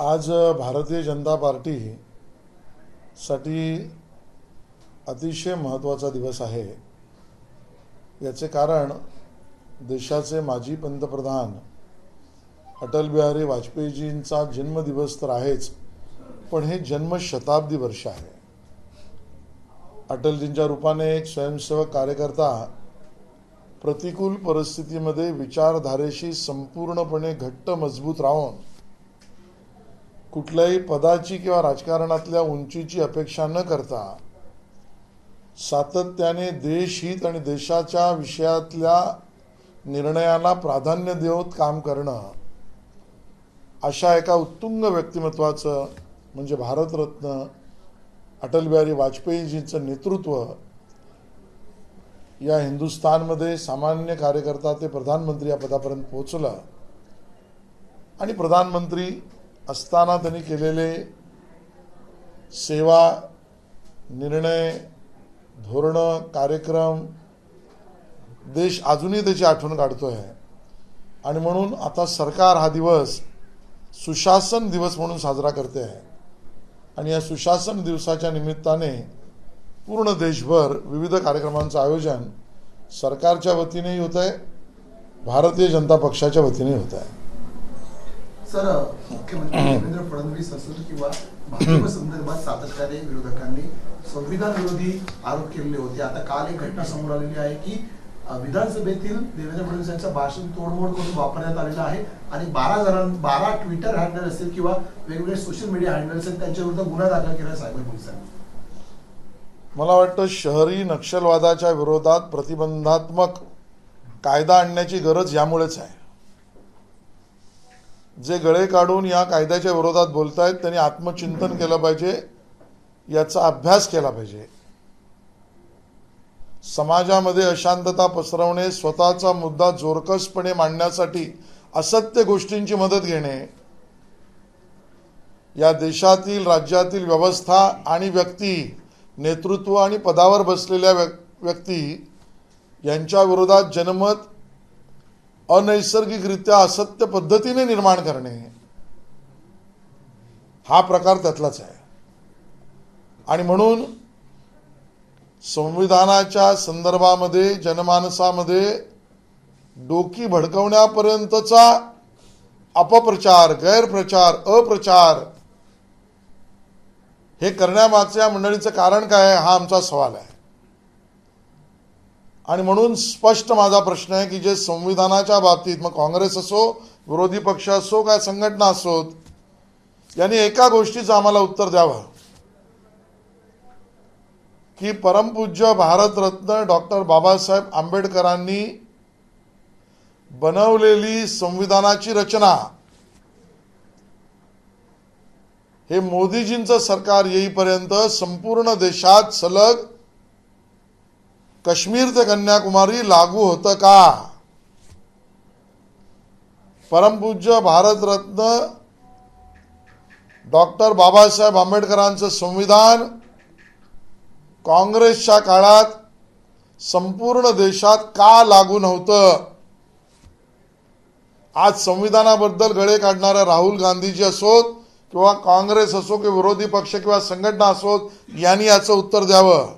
आज भारतीय जनता पार्टी साठी अतिशय महत्त्वाचा दिवस आहे. याचे कारण देशाचे माजी पंतप्रधान अटल बिहारी वाजपेयीजींचा जन्मदिवस तर आहेच पण हे जन्मशताब्दी वर्ष आहे. अटलजींच्या रूपाने एक स्वयंसेवक कार्यकर्ता प्रतिकूल परिस्थितीमध्ये विचारधारेशी संपूर्णपणे घट्ट मजबूत राहून कुठल्याही पदाची किंवा राजकारणातल्या उंचीची अपेक्षा न करता सातत्याने देशहित आणि देशाच्या विषयातल्या निर्णयाला प्राधान्य देऊन काम करणं अशा एका उत्तुंग व्यक्तिमत्वाचं म्हणजे भारतरत्न अटल बिहारी वाजपेयीजींचं नेतृत्व या हिंदुस्थानमध्ये सामान्य कार्यकर्ता ते प्रधानमंत्री या पदापर्यंत पोहोचलं. आणि प्रधानमंत्री असताना त्यांनी केलेले सेवा निर्णय धोरणं कार्यक्रम देश अजूनही त्याची आठवण काढतो आहे आणि म्हणून आता सरकार हा दिवस सुशासन दिवस म्हणून साजरा करते. आहे आणि या सुशासन दिवसाच्या निमित्ताने पूर्ण देशभर विविध कार्यक्रमांचं आयोजन सरकारच्या वतीनेही होत आहे भारतीय जनता पक्षाच्या वतीने होत आहे सर मुख्यमंत्री देवेंद्र फडणवीस असोत किंवा भाजप संदर्भात सातत्याने विरोधकांनी संविधान विरोधी आरोप केलेले होते. आता काल एक घटना समोर आलेली आहे की विधानसभेतील देवेंद्र फडणवीस यांचं भाषण तोडमोड करून वापरण्यात आलेलं आहे आणि बारा जणां बारा ट्विटर हँडल असतील किंवा वेगवेगळे सोशल मीडिया हँडल असेल त्यांच्या विरुद्ध गुन्हा दाखल केला सायबर पोलिसांनी मला वाटतं शहरी नक्षलवादाच्या विरोधात प्रतिबंधात्मक कायदा आणण्याची गरज यामुळेच आहे. जे गळे काढून या कायद्याच्या विरोधात बोलतायत त्यांनी आत्मचिंतन केलं पाहिजे याचा अभ्यास केला पाहिजे. समाजामध्ये अशांतता पसरवणे स्वतःचा मुद्दा जोरकसपणे मांडण्यासाठी असत्य गोष्टींची मदत घेणे या देशातील राज्यातील व्यवस्था आणि व्यक्ती नेतृत्व आणि पदावर बसलेल्या व्यक्ती यांच्या विरोधात जनमत अनैसर्गिकरित्या असत्य पद्धतीने निर्माण करणे हा प्रकार त्यातलाच आहे. आणि म्हणून संविधानाच्या संदर्भामध्ये जनमानसामध्ये डोकी भडकवण्यापर्यंतचा अपप्रचार गैरप्रचार अप्रचार हे करण्यामागच्या मंडळीचं कारण काय आहे हा आमचा सवाल आहे. आणि म्हणून स्पष्ट माझा प्रश्न आहे की जे संविधानाच्या बाबतीत मग काँग्रेस असो विरोधी पक्ष असो काय संघटना असोत यांनी एका गोष्टीचं आम्हाला उत्तर द्यावं. की परमपूज्य भारतरत्न डॉक्टर बाबासाहेब आंबेडकरांनी बनवलेली संविधानाची रचना हे मोदीजींचं सरकार येईपर्यंत संपूर्ण देशात सलग काश्मीर ते कन्याकुमारी लागू होतं का? परमपूज्य भारतरत्न डॉक्टर बाबासाहेब आंबेडकरांचं संविधान काँग्रेसच्या काळात संपूर्ण देशात का लागू नव्हतं? आज संविधानाबद्दल गळे काढणाऱ्या राहुल गांधीजी असोत किंवा काँग्रेस असो किंवा विरोधी पक्ष किंवा संघटना असोत यांनी याचं उत्तर द्यावं.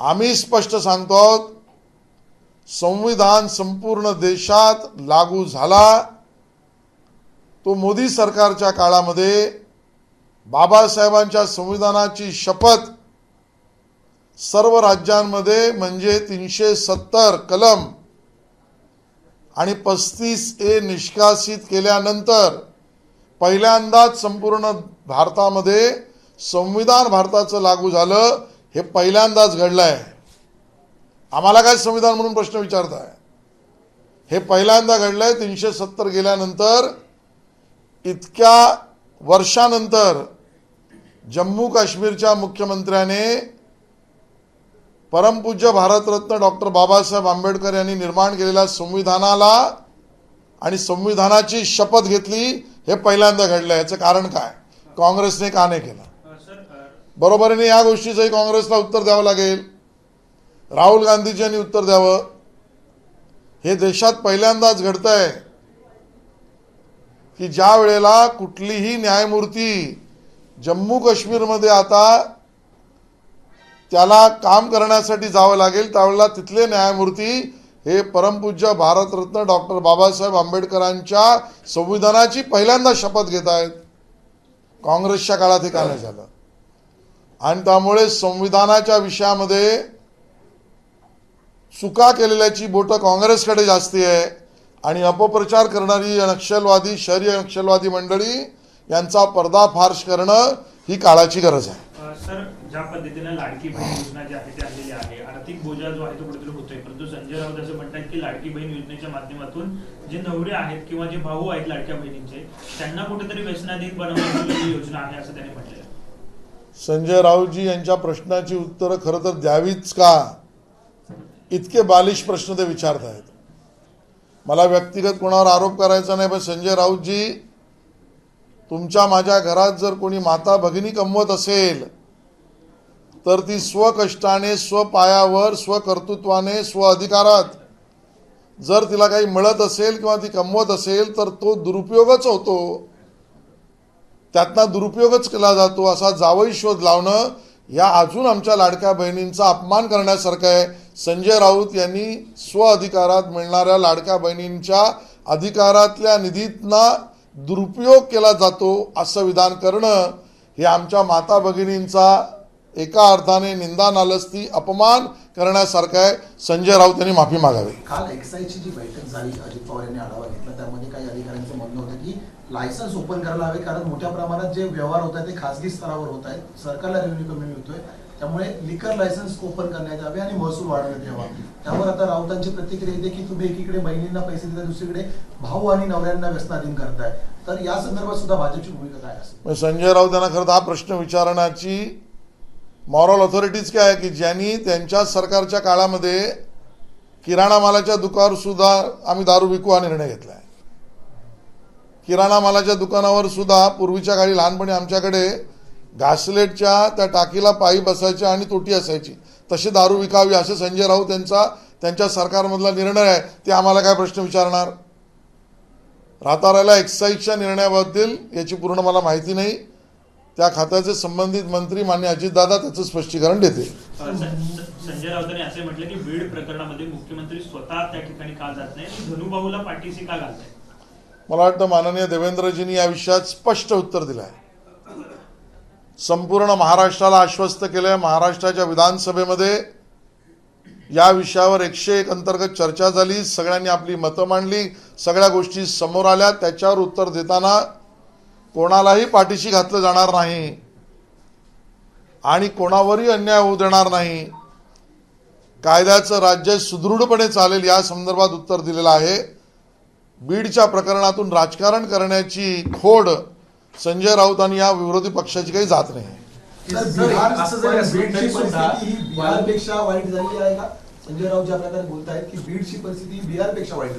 आम्ही स्पष्ट सांगतो आहोत संविधान संपूर्ण देशात लागू झाला. तो मोदी सरकारच्या काळामध्ये बाबासाहेबांच्या संविधानाची शपथ सर्व राज्यांमध्ये म्हणजे तीनशे सत्तर कलम आणि पस्तीस ए निष्कासित केल्यानंतर पहिल्यांदाच संपूर्ण भारतामध्ये संविधान भारताचं लागू झालं. हे पहिल्यांदाच घडलं आहे आम्हाला काय संविधान म्हणून प्रश्न विचारताय? हे पहिल्यांदा घडलंय तीनशे सत्तर गेल्यानंतर इतक्या वर्षानंतर जम्मू काश्मीरच्या मुख्यमंत्र्याने परमपूज्य भारतरत्न डॉक्टर बाबासाहेब आंबेडकर यांनी निर्माण केलेल्या संविधानाला आणि संविधानाची शपथ घेतली हे पहिल्यांदा घडलं याचं कारण काय? काँग्रेसने का नाही केलं? बरोबरीने या गोष्टीचंही काँग्रेसला उत्तर द्यावं लागेल. राहुल गांधीजी यांनी उत्तर द्यावं. हे देशात पहिल्यांदाच घडतंय की ज्या वेळेला कुठलीही न्यायमूर्ती जम्मू काश्मीरमध्ये आता त्याला काम करण्यासाठी जावं लागेल त्यावेळेला तिथले न्यायमूर्ती हे परमपूज्य भारतरत्न डॉक्टर बाबासाहेब आंबेडकरांच्या संविधानाची पहिल्यांदा शपथ घेत आहेत. काँग्रेसच्या काळात हे का झालं? आणि त्यामुळे संविधानाच्या विषयामध्ये चुका केलेल्याची बोटं काँग्रेसकडे जास्ती आहे. आणि अपप्रचार करणारी नक्षलवादी शहरी नक्षलवादी मंडळी यांचा पर्दाफाश करणं ही काळाची गरज आहे. सर ज्या पद्धतीने लाडकी बहीण योजना जी आहे ती आलेली आहे आर्थिक बोजा जो आहे तो कुठेतरी होतोय. परंतु संजय राऊत असं म्हणतात की लाडकी बहीण योजनेच्या माध्यमातून जे नवरे आहेत किंवा जे भाऊ आहेत लाडक्या बहिणींचे त्यांना कुठेतरी व्यसनाधीन बनवण्याची योजना आहे असं त्यांनी म्हटलं संजय राऊतजी यांच्या प्रश्नाची उत्तरं खरं तर द्यावीच का? इतके बालिश प्रश्न ते विचारत आहेत मला व्यक्तिगत कोणावर आरोप करायचा नाही पण संजय राऊतजी तुमच्या माझ्या घरात जर कोणी माता भगिनी कमवत असेल तर ती स्वकष्टाने स्वपायावर स्वकर्तृत्वाने स्व अधिकारात जर तिला काही मिळत असेल किंवा ती कमवत असेल तर तो दुरुपयोगच होतो. त्यातनं दुरुपयोगच केला जातो. असा जावई शोध लावणं या अजून आमच्या लाडक्या बहिणींचा अपमान करण्यासारखं आहे. संजय राऊत यांनी स्व अधिकारात मिळणाऱ्या लाडक्या बहिणींच्या अधिकारातल्या निधीतना दुरुपयोग केला जातो असं विधान करणं हे आमच्या माता भगिनींचा एका अर्थाने निंदा नालस्ती अपमान करण्यासारखं आहे. संजय राऊत यांनी माफी मागावी. काल एक्साईजची जी बैठक झाली अजित पवार यांनी आढावा घेतला. त्यामध्ये काही अधिकाऱ्यांचं म्हणणं होतं की लायसन्स ओपन करायला हवे कारण मोठ्या प्रमाणात जे व्यवहार होत आहेत ते खासगी स्तरावर होत आहेत. सरकारला रेव्हेन्यू कमी मिळतोय. त्यामुळे लिकर लायसन्स ओपन करण्यात यावे आणि महसूल वाढवण्यात यावा. त्यावर आता राऊतांची प्रतिक्रिया येते की तुम्ही एकीकडे बहिणींना पैसे देता दुसरीकडे भाऊ आणि नवऱ्यांना व्यसनाधीन करताय. तर या संदर्भात सुद्धा भाजपची भूमिका काय असेल? मग संजय राऊत यांना खरं हा प्रश्न विचारण्याची मॉरल ऑथॉरिटीज काय आहे की ज्यांनी त्यांच्या सरकारच्या काळामध्ये किराणा मालाच्या दुकानावर सुद्धा आम्ही दारू विकू हा निर्णय घेतला आहे किराणा मालाच्या दुकानावर सुद्धा पूर्वीच्या काळी लहानपणी आमच्याकडे घासलेटच्या त्या टाकीला पायी बसायच्या आणि तोटी असायची. तशी दारू विकावी असे संजय राऊत यांचा त्यांच्या सरकारमधला निर्णय आहे ते आम्हाला काय प्रश्न विचारणार? राहता एक्साईजच्या निर्णयाबद्दल याची पूर्ण मला माहिती नाही. त्या खात्याचे संबंधित मंत्री मान्य अजितदादा त्याचं स्पष्टीकरण देते संजय राऊतांनी असे म्हटले की बीड प्रकरणामध्ये मुख्यमंत्री स्वतः त्या ठिकाणी का जात नाही धनुभाऊला पाठीशी का घालत मला वाटतं माननीय देवेंद्रजींनी या विषयात स्पष्ट उत्तर दिलं आहे संपूर्ण महाराष्ट्राला आश्वस्त केलंय. महाराष्ट्राच्या विधानसभेमध्ये या विषयावर एकशे एक अंतर्गत चर्चा झाली. सगळ्यांनी आपली मतं मांडली. सगळ्या गोष्टी समोर आल्या. त्याच्यावर उत्तर देताना कोणालाही पाठीशी घातलं जाणार नाही. आणि कोणावरही अन्याय होऊ देणार नाही. कायद्याचं राज्य सुदृढपणे चालेल या संदर्भात उत्तर दिलेलं आहे. बीडच्या प्रकरणातून राजकारण करण्याची खोड संजय राऊत आणि या विरोधी पक्षाची काही जात नाही.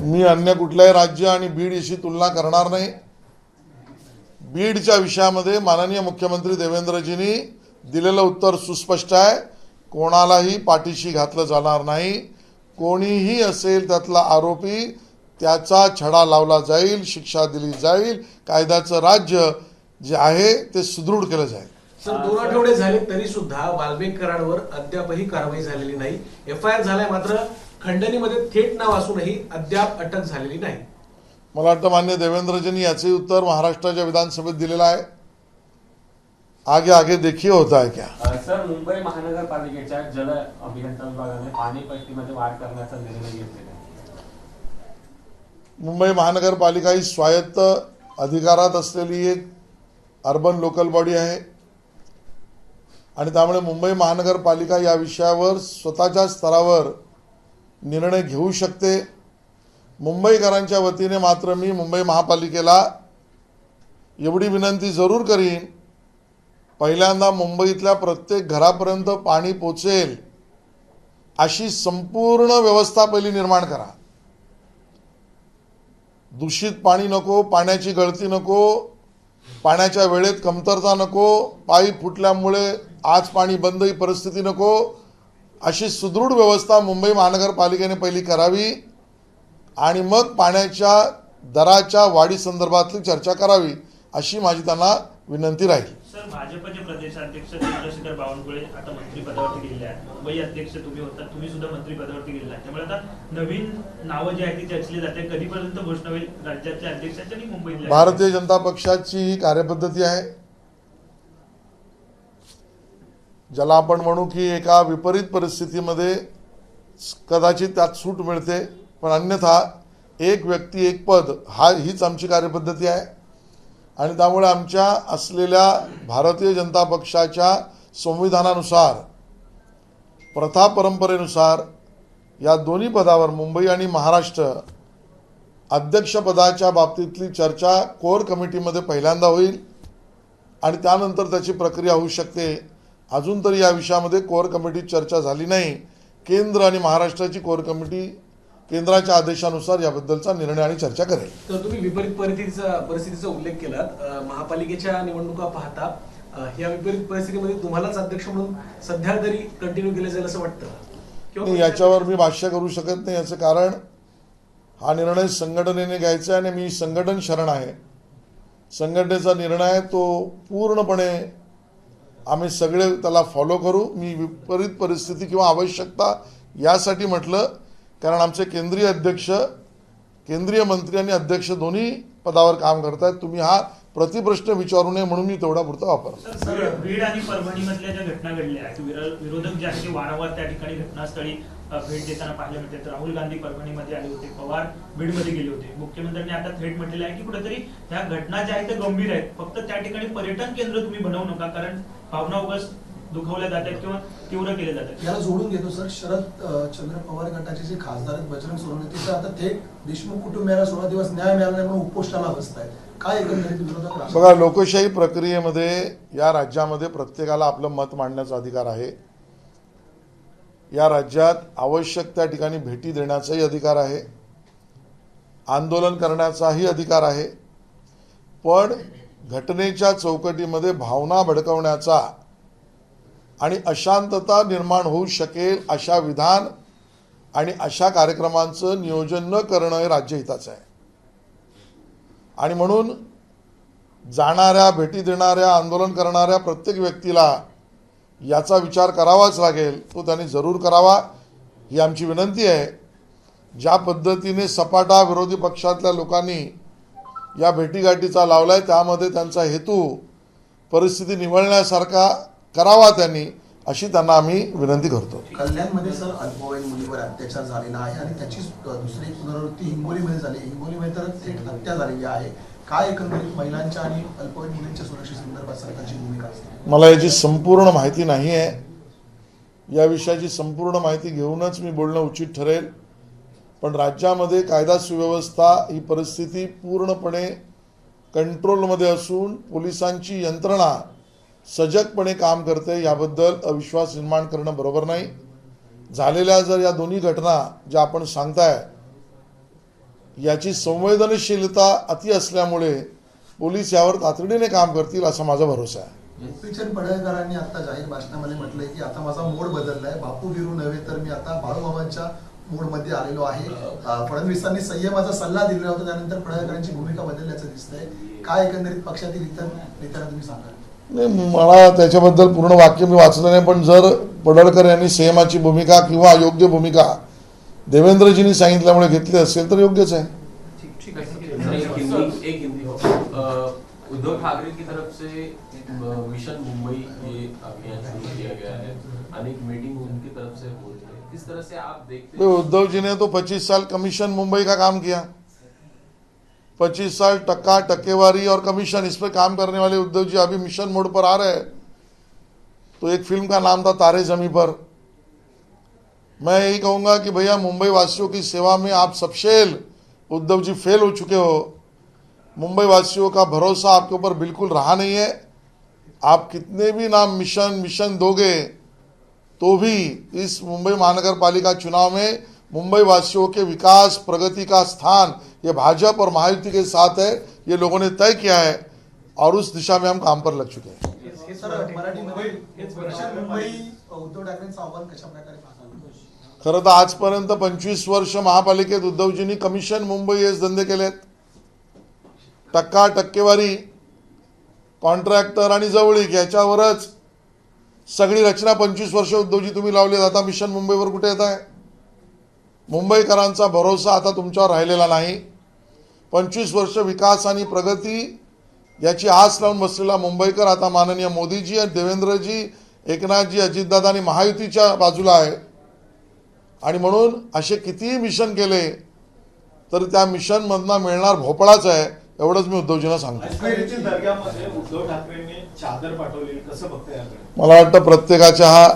मी अन्य कुठल्याही राज्य आणि बीड याची तुलना करणार नाही. बीडच्या विषयामध्ये माननीय मुख्यमंत्री देवेंद्रजींनी दिलेलं उत्तर सुस्पष्ट आहे. कोणालाही पाठीशी घातलं जाणार नाही. कोणीही असेल त्यातला आरोपी त्याचा छडा लावला जाईल शिक्षा दिली जाईल कायद्याचं राज्य जे आहे ते सुदृढ केलं जाईल. सर दोन आठवडे झाले तरी सुद्धा वाल्मिक कराडवर अद्यापही कारवाई झालेली नाही. एफ आय आर झालाय मात्र खंडणीमध्ये थेट नाव असूनही अद्याप अटक झालेली नाही. मला वाटतं मान्य देवेंद्रजींनी याचे उत्तर महाराष्ट्राच्या विधानसभेत दिलेलं आहे. आगे आगे देखिए होता है क्या? सर मुंबई महानगरपालिकेच्या जल अभियंता विभागाने पाणीपट्टीमध्ये वाढ करण्याचा निर्णय घेतलेला आहे. मुंबई महानगरपालिका ही स्वायत्त अधिकारात असलेली एक अर्बन लोकल बॉडी आहे. आणि त्यामुळे मुंबई महानगरपालिका या विषयावर स्वतःच्या स्तरावर निर्णय घेऊ शकते. मुंबईकरांच्या वतीने मात्र मी मुंबई महापालिकेला एवढी विनंती जरूर करीन पहिल्यांदा मुंबईतल्या प्रत्येक घरापर्यंत पाणी पोचेल अशी संपूर्ण व्यवस्था पहिली निर्माण करा. दूषित पाणी नको पाण्याची गळती नको पाण्याच्या वेळेत कमतरता नको पाईप फुटल्यामुळे आज पाणी बंद ही परिस्थिती नको अशी सुदृढ व्यवस्था मुंबई महानगरपालिकेने पहिली करावी आणि मग पाण्याच्या दराच्या वाढीसंदर्भातली चर्चा करावी अशी माझी त्यांना विनंती राहील. सर भाजपचे प्रदेशाध्यक्ष चंद्रशेखर बावनकुळे आता मंत्रिपदावरती गेले आहेत. मुंबई अध्यक्ष तुम्ही होता. तुम्ही सुद्धा मंत्रिपदावरती गेलेला. आहे त्यामुळे आता नवीन नावं जी आहेत ती चर्चली जाते. कधीपर्यंत घोषणा होईल? राज्याच्या अध्यक्षाच्या आणि मुंबईतल्या? भारतीय जनता पक्षाची ही कार्यपद्धती आहे. ज्याला आपण म्हणू की एका विपरीत परिस्थितीमध्ये कदाचित त्यात सूट मिळते. पण अन्यथा एक व्यक्ती एक पद हा हीच आमची कार्यपद्धती आहे. आणि त्यामुळे आमच्या असलेल्या भारतीय जनता पक्षाच्या संविधानानुसार प्रथा परंपरेनुसार या दोन्ही पदावर मुंबई आणि महाराष्ट्र अध्यक्षपदाच्या बाबतीतली चर्चा कोर कमिटीमध्ये पहिल्यांदा होईल आणि त्यानंतर त्याची प्रक्रिया होऊ शकते. अजून तरी या विषयामध्ये कोर कमिटीत चर्चा झाली नाही. केंद्र आणि महाराष्ट्राची कोर कमिटी केंद्राच्या आदेशानुसार याबद्दलचा निर्णय आणि चर्चा करेल. तर तुम्ही विपरीत परिस्थितीचा परिस्थितीचा उल्लेख केलात. महापालिकेच्या निवडणुका पाहता या विपरीत परिस्थितीमध्ये तुम्हालाच अध्यक्ष म्हणून सध्या तरी कंटिन्यू केलं जाईल असं वाटतं? याच्यावर मी भाष्य करू शकत नाही याचं कारण हा निर्णय संघटनेने घ्यायचा आहे आणि मी संघटन शरण आहे. संघटनेचा निर्णय तो पूर्णपणे आम्ही सगळे त्याला फॉलो करू. मी विपरीत परिस्थिती किंवा आवश्यकता यासाठी म्हटलं कारण आमचे केंद्रीय अध्यक्ष केंद्रीय मंत्री आणि अध्यक्ष दोन्ही पदावर काम करतायत. तुम्ही हा प्रतिप्रश्न विचारू नये म्हणून मी तेवढा पुरता वापरला सर बीड- बीड आणि परभणीमधल्या ज्या घटना घडल्या विरोधक जे आहेत वारंवार त्या ठिकाणी घटनास्थळी भेट देताना पाहायला मिळतात राहुल गांधी परभणीमध्ये आले होते पवार बीडमध्ये गेले होते. मुख्यमंत्र्यांनी आता थेट म्हटलेलं आहे की कुठेतरी ह्या घटना ज्या आहेत त्या गंभीर आहेत. फक्त त्या ठिकाणी पर्यटन केंद्र तुम्ही बनवू नका कारण भावना उगाच दुखवल्या जात आहेत किंवा तीव्र केल्या जात आहेत. याला जोडून घेतो सर. शरद चंद्र पवार गटाचे जे खासदार आहेत बजरंग सोनवणे ते तर आता थेट देशमुख कुटुंबियाला सोळा दिवस न्याय मिळाला म्हणून उपोषणाला बसत आहेत काय एकंदरीत बघा लोकशाही प्रक्रियेमध्ये या राज्यामध्ये प्रत्येकाला आपलं मत मांडण्याचा अधिकार आहे. या राज्यात आवश्यक त्या ठिकाणी भेटी देण्याचाही अधिकार आहे. आंदोलन करण्याचाही अधिकार आहे. पण घटनेच्या चौकटीमध्ये भावना भडकवण्याचा आणि अशांतता निर्माण होऊ शकेल अशा विधान आणि अशा कार्यक्रमांचं नियोजन न करणं हे राज्यहिताचं आहे. आणि म्हणून जाणाऱ्या भेटी देणाऱ्या आंदोलन करणाऱ्या प्रत्येक व्यक्तीला याचा विचार करावाच लागेल तो त्यांनी जरूर करावा ही आमची विनंती आहे. ज्या पद्धतीने सपाटा विरोधी पक्षातल्या लोकांनी या भेटीगाठीचा लावलाय त्यामध्ये त्यांचा हेतू परिस्थिती निवळण्यासारखा करावा त्यांनी. अशी त्यांना आम्ही विनंती करतो. कल्याणमध्ये सर अल्पवयीन मुलीवर अत्याचार झालेला आहे आणि त्याची दुसरी पुनरावृत्ती हिंगोलीमध्ये झाली. हिंगोलीमध्ये तर थेट हत्या झालेली आहे. काय एकंदरीत महिलांच्या आणि अल्पवयीन मुलींच्या सुरक्षेसंदर्भात सरकारची भूमिका असते? मला याची संपूर्ण माहिती नाही आहे. या विषयाची संपूर्ण माहिती घेऊनच मी बोलणं उचित ठरेल. पण राज्यामध्ये कायदा सुव्यवस्था ही परिस्थिती पूर्णपणे कंट्रोलमध्ये असून पोलिसांची यंत्रणा सजगपणे काम करते याबद्दल अविश्वास निर्माण करणं बरोबर नाही. झालेल्या जर या दोन्ही घटना ज्या आपण सांगताय याची संवेदनशीलता अति असल्यामुळे पोलीस यावर तातडीने काम करतील असा माझा भरोसा आहे. गोपीचंद पडळकरांनी आता जाहीर भाषणामध्ये म्हटलंय की आता माझा मोड बदललाय. बापू बिरू नव्हे तर मी आता बाळूमामांच्या मोडमध्ये आलेलो आहे. फडणवीसांनी संयमाचा सल्ला दिलेला होता त्यानंतर पडळकरांची भूमिका बदलल्याचं दिसतंय. काय एकंदरीत पक्षातील इतर नेत्यांना तुम्ही सांगा नाही मला त्याच्याबद्दल पूर्ण वाक्य मी वाचलं नाही पण जर पडळकर यांनी संयमाची भूमिका किंवा योग्य भूमिका देवेंद्रजींनी सांगितल्यामुळे घेतली असेल तर योग्यच आहे. उद्धव ठाकरे की तरफ से मिशन मुंबई ये अभियान शुरू किया गया है अनेक मीटिंग उनकी तरफ से हो रही है। किस तरह से आप देखते तो उद्धव जी ने तो 25 साल कमीशन मुंबई का काम किया। 25 साल टक्का टक्केवारी और कमीशन, इस पर काम करने वाले उद्धव जी अभी मिशन मोड पर आ रहे हैं। तो एक फ़िल्म का नाम था तारे जमी पर। मैं यही कहूँगा कि भैया मुंबई वासियों की सेवा में आप सब फेल उद्धव जी फेल हो चुके हो। मुंबई वासियों का भरोसा आपके ऊपर बिल्कुल रहा नहीं है। आप कितने भी नाम मिशन मिशन दोगे तो भी इस मुंबई महानगर पालिका चुनाव में मुंबई वासियों के विकास, प्रगति का स्थान ये भाजपा और महायुति के साथ है ये लोगों ने तय किया है और उस दिशा में हम काम पर लग चुके हैं। खरं तर आजपर्यंत पंचवीस वर्ष महापालिकेत उद्धवजींनी कमिशन मुंबई हेच धंदे केलेत. टक्का टक्केवारी कॉन्ट्रॅक्टर आणि जवळीक याच्यावरच सगळी रचना पंचवीस वर्ष उद्धवजी तुम्ही लावली आता मिशन मुंबईवर कुठे येत आहे मुंबईकरांचा भरोसा आता तुमच्यावर राहिलेला नाही. पंचवीस वर्ष विकास आणि प्रगती याची आस लावून बसलेला मुंबईकर आता माननीय मोदीजी आणि देवेंद्रजी एकनाथजी अजितदादा आणि महायुतीच्या बाजूला आहे. आणि म्हणून असे कितीही मिशन केले तर त्या मिशनमधनं मिळणार भोपळाच आहे एवढंच मी उद्धवजींना सांगतो. मला वाटतं प्रत्येकाच्या हा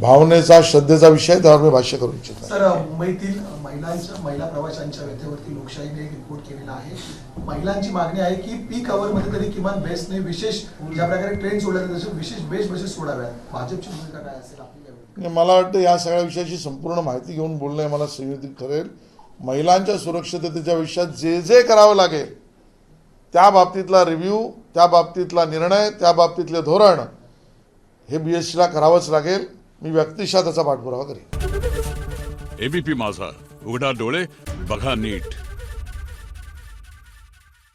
भावनेचा श्रद्धेचा विषय त्यावर मी भाष्य करू इच्छितो सर मुंबईतील महिलांच्या महिला प्रवाशांच्या व्यथेवरती लोकशाहीने एक रिपोर्ट केलेला आहे. महिलांची मागणी आहे की पीकमध्ये तरी किमान बेसने विशेष ज्या प्रकारे ट्रेन सोडल्या तसे विशेष बेस बसेस सोडाव्यात. भाजपची भूमिका काय असेल आपली मला वाटतं या सगळ्या विषयाची संपूर्ण माहिती घेऊन बोलणं मला संयुक्त ठरेल. महिलांच्या सुरक्षिततेच्या विषयात जे जे करावं लागेल त्या बाबतीतला रिव्ह्यू त्या बाबतीतला निर्णय त्या बाबतीतले धोरण हे बी एस सीला करावंच लागेल. मी व्यक्तिशः त्याचा पाठपुरावा करेन. एबीपी माझा. उघडा डोळे बघा नीट.